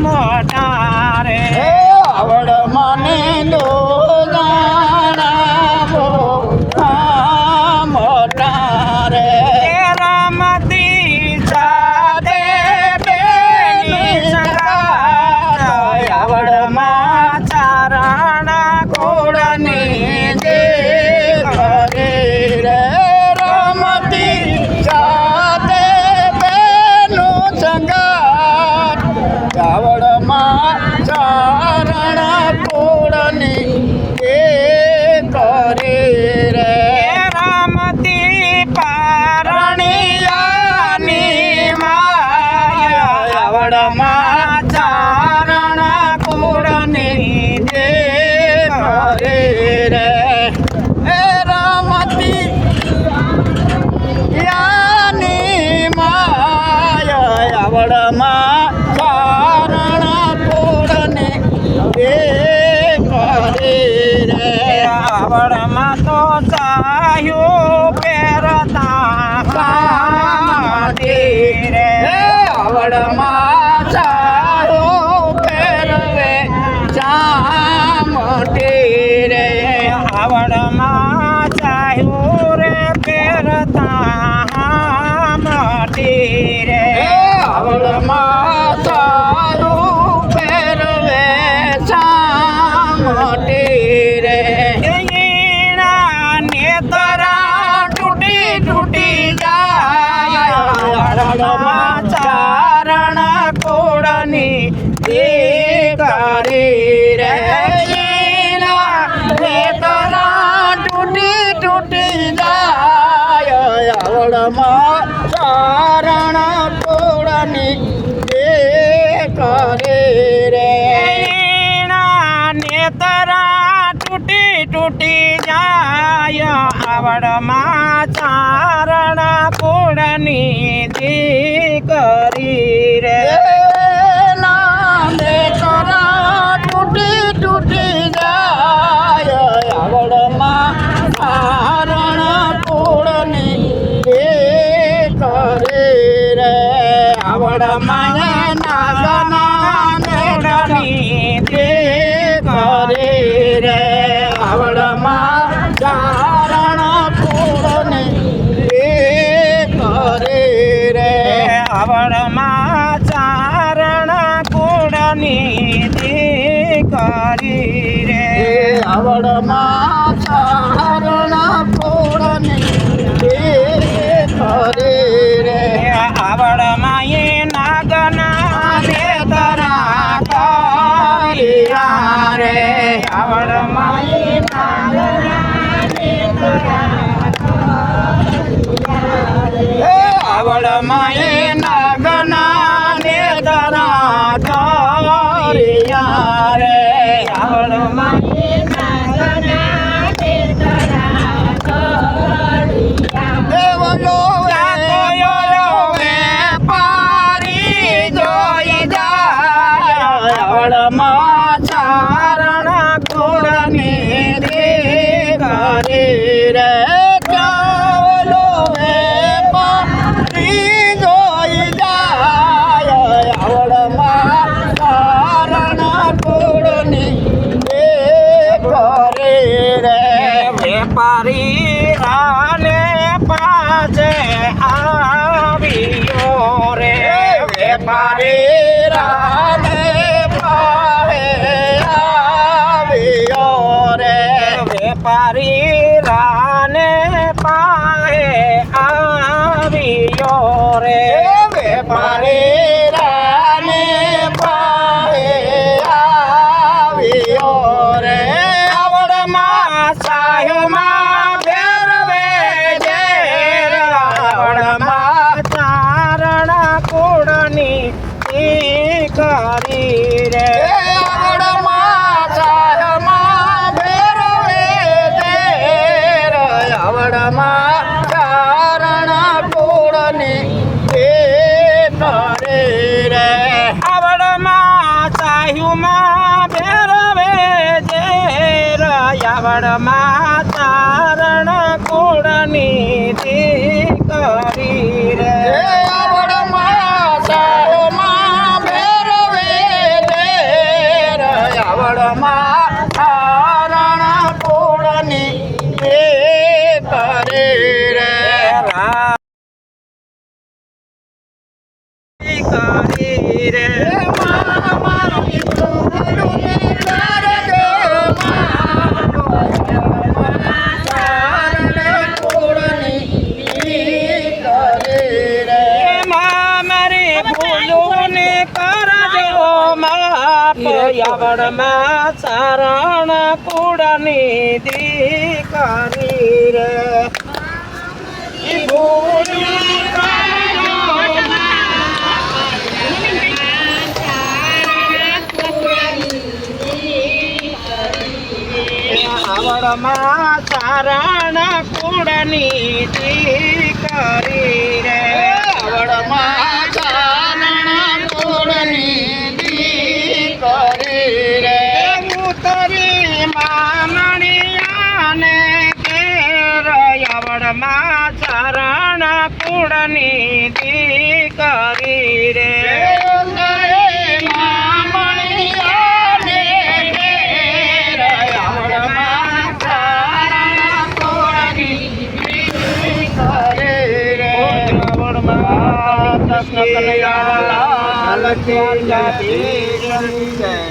મોટા રે. આવડ મને દો રે. આવડમાં તો ચાહ્યું પેરતા રે. આવડમાં આવડમાં ચારણ કોડની દીકરી રે ઈના નેતરા તૂટી તૂટી જાય આવડમાં ચારણ કોળની એ કરે રે નેતરા તૂટી તૂટી જાય આવડમાં ચારણ દીકરી રે. દીકરી રે. આવડમાં ચારણ વેપારી રાને પાહે આવ્યો રે. વેપારી રાને પાહે આવ્યો રે. ફેરવે જે આવડમાં ચારણ કુળની કરી રે. આવડમાં ચારણ આવડમાં ચારણ કુળની દીકરી રે આવડમાં ચારણ કુળની દીકરી. રાણા કુળની દીકરી રે કૃષ્ણ લાલ જય.